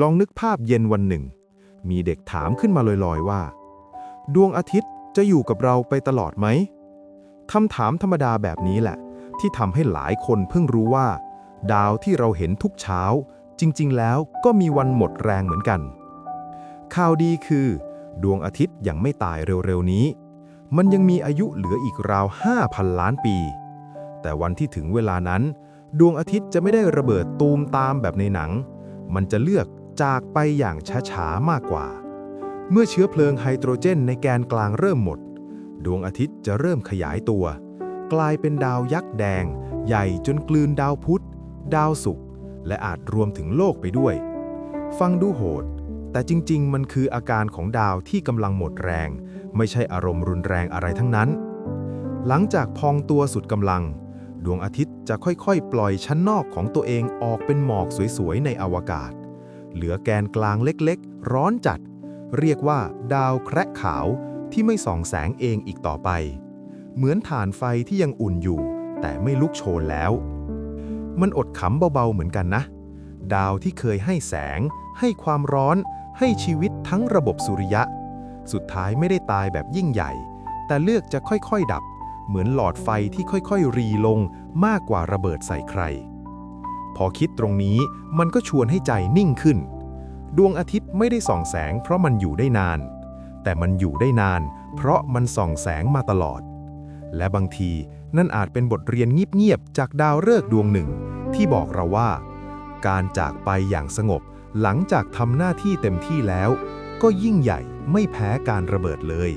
ลองนึกภาพเย็นวันหนึ่ง มีเด็กถามขึ้นมาลอยๆว่า ดวงอาทิตย์จะอยู่กับเราไปตลอดไหมคำถามธรรมดาแบบนี้แหละ ที่ทำให้หลายคนเพิ่งรู้ว่า ดาวที่เราเห็นทุกเช้า จริง ๆ แล้วก็มีวันหมดแรงเหมือนกัน ข่าวดีคือ ดวงอาทิตย์ยังไม่ตายเร็ว ๆ นี้ มันยังมีอายุเหลืออีกราว 5,000 ล้านปี แต่วันที่ถึงเวลานั้น ดวงอาทิตย์จะไม่ได้ระเบิดตูมตามแบบในหนัง มันจะเลือก จากไปอย่างช้าๆมากกว่า เมื่อเชื้อเพลิงไฮโตรเจนในแกนกลางเริ่มหมด ดวงอาทิตย์จะเริ่มขยายตัว กลายเป็นดาวยักษ์แดง ใหญ่จนกลืนดาวพุธ ดาวศุกร์และอาจรวมถึงโลกไปด้วย ฟังดูโหด แต่จริงๆ มันคืออาการของดาวที่กำลังหมดแรง ไม่ใช่อารมณ์รุนแรงอะไรทั้งนั้น หลังจากพองตัวสุดกำลัง ดวงอาทิตย์จะค่อยๆ ปล่อยชั้นนอกของตัวเองออกเป็นหมอกสวยๆ ในอวกาศ เหลือแกนกลางเล็กๆ ร้อนจัด เรียกว่า ดาวแคระขาวที่ไม่ส่องแสงเองอีกต่อไป เหมือนฐานไฟที่ยังอุ่นอยู่ แต่ไม่ลุกโชนแล้ว มันอดขำเบาๆเหมือนกันนะ ดาวที่เคยให้แสง ให้ความร้อน ให้ชีวิตทั้งระบบสุริยะ สุดท้ายไม่ได้ตายแบบยิ่งใหญ่ แต่เลือกจะค่อยๆดับ เหมือนหลอดไฟที่ค่อยๆรีลงมากกว่าระเบิดใส่ใคร พอคิดตรงนี้มันก็ชวนให้ใจนิ่งขึ้น ดวงอาทิตย์ไม่ได้ส่องแสง เพราะมันอยู่ได้นาน แต่มันอยู่ได้นาน เพราะมันส่องแสงมาตลอด และบางทีนั่นอาจเป็นบทเรียนเงียบๆจากดาวฤกษ์ดวงหนึ่ง ที่บอกเราว่า การจากไปอย่างสงบ หลังจากทำหน้าที่เต็มที่แล้ว ก็ยิ่งใหญ่ไม่แพ้การระเบิดเลย